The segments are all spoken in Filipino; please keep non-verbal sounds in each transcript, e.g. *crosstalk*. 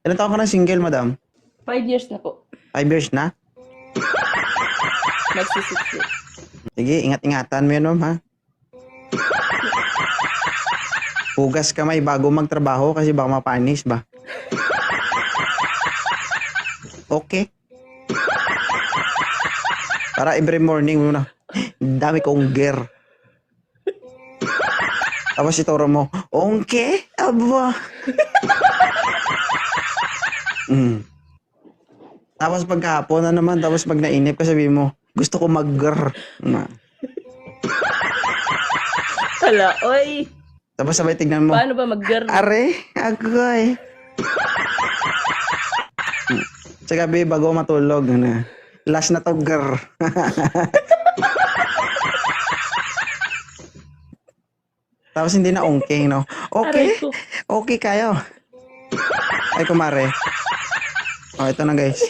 Ilan taon ka na single, madam? Five years na po. Five years na? Magsisix years. Sige, ingat-ingatan mo yun, ma'am, ha? Hugas kamay bago magtrabaho kasi baka mapanis ba? Okay. Para every morning mo na, dami kong gear. Tapos ituro mo, okay, aba. Mm. Tapos pagkahapon na naman, tapos pag nainip ka sabi mo, gusto ko mag-ger. Na. Hala, oy. Tapos sabay tignan mo, Paano ba mag-girl? Are, agoy. Sa gabi, bago matulog, na. Last na to, girl. *laughs* Tapos hindi na okay, no? Okay, okay kayo. Ay, kumare. Oh, ito na, guys.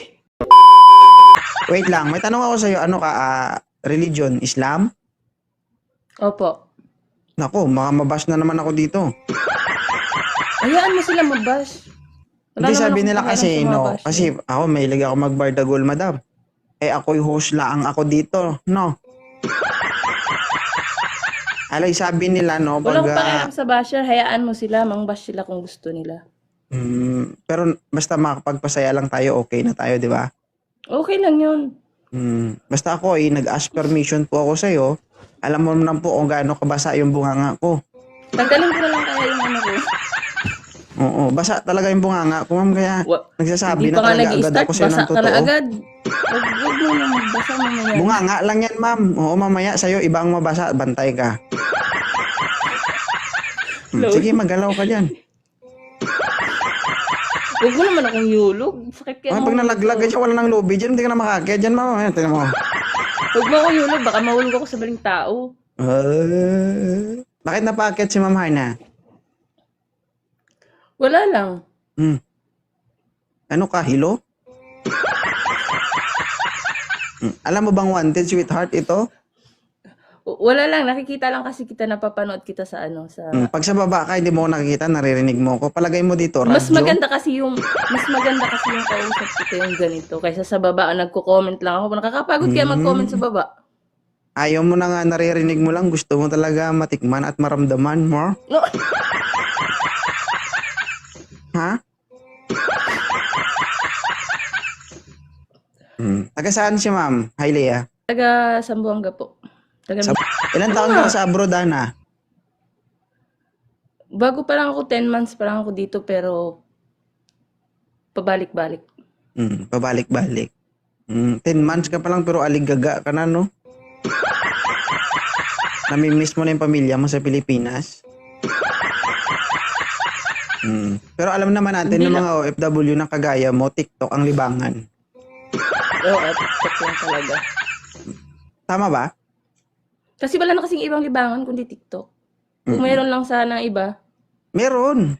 Wait lang, may tanong ako sa'yo. Ano ka, ah, religion? Islam? Opo. Nako, baka mabash na naman ako dito. Hayaan mo sila mabash. Wala Hindi naman sabi akong nila pakialam kasi, sa no, kasi ako may ilag ako magbardagol, madam. Eh ako'y host lang ako dito, no? Alay, sabi nila, no, pag, akong ah, pakialam sa basher. Hayaan mo sila. Mang-bash sila kung gusto nila. Mm, pero basta makapagpasaya lang tayo, okay na tayo, di ba? Okay lang yun. Mm, basta ako eh, nag-ask permission po ako sa'yo. Alam mo naman po kung gaano kabasa yung bunganga ko. Tanggalin ko na lang kaya yung ano ko. Oo, basa talaga yung bunganga ko, ma'am. Kaya Wa- nagsasabi Hindi na pa nga talaga agad ako sa'yo Basa ng ka na totoo. agad. Huwag huwag mo magbasa. Bunganga lang yan, ma'am. Oo, mamaya sa'yo, ibang mabasa, bantay ka. Hmm, Lord. sige, magalaw ka dyan. Huwag mo naman akong yulog. Sakit kaya Ah, pag nalaglag ka dyan, wala nang lobby dyan, hindi ka na makakaya dyan, ma'am. Ayan, tingnan mo. Huwag mo akong yulog. Baka mahulog ako sa baling tao. Ah, bakit napakit si Ma'am Hana? Wala lang. Hmm. Ano ka, hilo? Hmm, Alam mo bang wanted, sweetheart, ito? Wala lang. Nakikita lang kasi kita napapanood kita sa ano. sa Hmm, Pag sa baba ka, hindi mo ako nakikita, naririnig mo ko. Palagay mo dito, radyo. Mas maganda kasi yung mas maganda kasi yung kausap kita yung ganito kaysa sa baba ang nagko-comment lang ako. Nakakapagod kaya mag-comment sa baba. Ayaw mo na nga naririnig mo lang, gusto mo talaga matikman at maramdaman mo. No. *laughs* Ha? Hmm. Taga saan si ma'am? Hi, Leah. Taga Sambuanga po. Taga Sa- *laughs* Ilan taon ka sa abroad, Ana? Bago pa lang ako 10 months pa lang ako dito pero pabalik-balik. Hmm, pabalik-balik. Hmm, 10 months ka pa lang pero aligaga ka na, no? *laughs* Namimiss mo na yung pamilya mo sa Pilipinas? Hmm. Pero alam naman natin Hindi ng mga OFW na kagaya mo, TikTok ang libangan. *laughs* Oo, at check lang talaga. Tama ba? Kasi wala na kasing ibang libangan kundi TikTok. Kung Mm-mm. meron lang sana iba, Meron.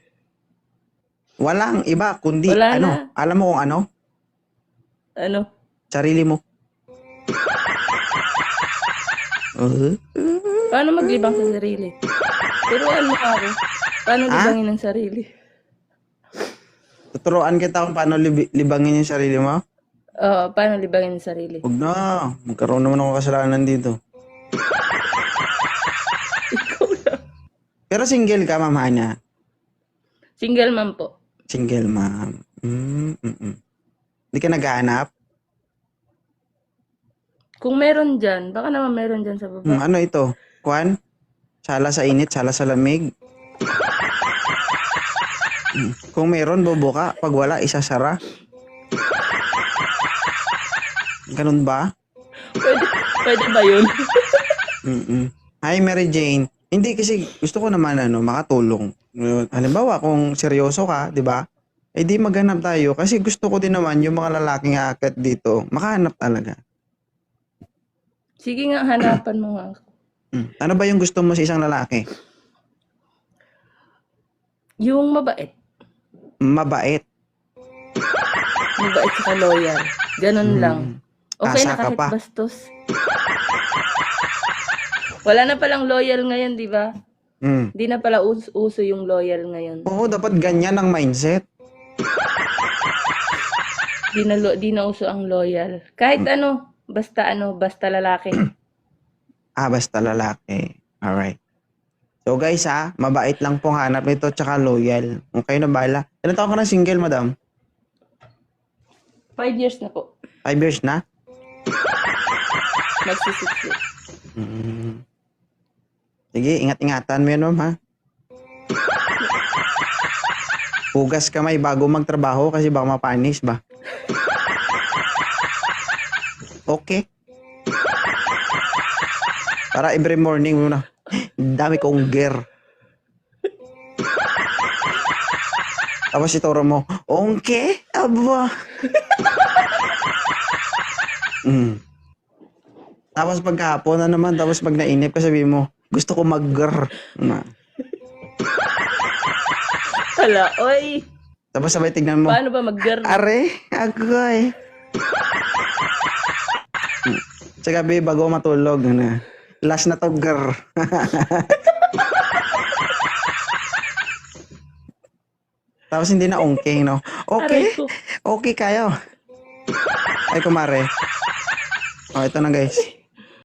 Walang iba kundi Wala ano? na. Alam mo kung ano? ano, Sarili mo. Uh, paano maglibang sa sarili? Pero ano ako? Paano Ah? libangin ang sarili? tuturuan kita kung paano libi- libangin yung sarili mo. Oo, paano libangin ang sarili? Huwag na. Magkaroon naman ako kasalanan dito. Pero single ka, Ma'am Hana. Single mom po. Single, ma'am. Mm, mm, mm. Hindi ka naghahanap? Kung meron dyan, baka naman meron dyan sa baba. Hmm, ano ito? Kwan? Sala sa init, sala sa lamig. Kung meron, bubuka. Pag wala, isasara. Ganun ba? Pwede, pwede ba yun? Mm-mm. Hi, Mary Jane. Hindi kasi gusto ko naman ano, makatulong. Uh, Halimbawa, kung seryoso ka, di ba? Eh di maghanap tayo kasi gusto ko din naman yung mga lalaking aakyat dito, makahanap talaga. Sige nga, hanapan mo nga. ako. Mm. Ano ba yung gusto mo sa isang lalaki? Yung mabait. Mabait. Mabait saka loyal. Ganun lang. Okay Asa na ka kahit pa. bastos. Wala na palang loyal ngayon, di ba? Mm. Hindi na pala us- uso yung loyal ngayon. Oo, dapat ganyan ang mindset. Di na, lo- di na uso ang loyal. Kahit ano, basta ano, basta lalaki. *clears throat* Ah, basta lalaki. Alright. So guys ha, mabait lang pong hanap nito tsaka loyal. Okay na bala. Ilan taon ka na single, madam? Five years na po. Five years na? Magsisix years. Mm. Sige, ingat-ingatan mo yan, ma'am, ha? Hugas kamay bago magtrabaho kasi baka mapanis ba? Okay. Para every morning muna. Dami kong gear. Tapos ituro mo, okay, aba. mm. Tapos pagkahapon na naman, tapos pag nainip ka, sabihin mo, gusto ko mag-grr. Na. Hala, oy! Tapos sabay tignan mo, Paano ba mag-girl? are, agoy. Sa gabi, bago matulog, na. Last na to, grr. Tapos hindi na ongking, no? Okay, okay kayo. Ay, kumare. Oh, ito na guys.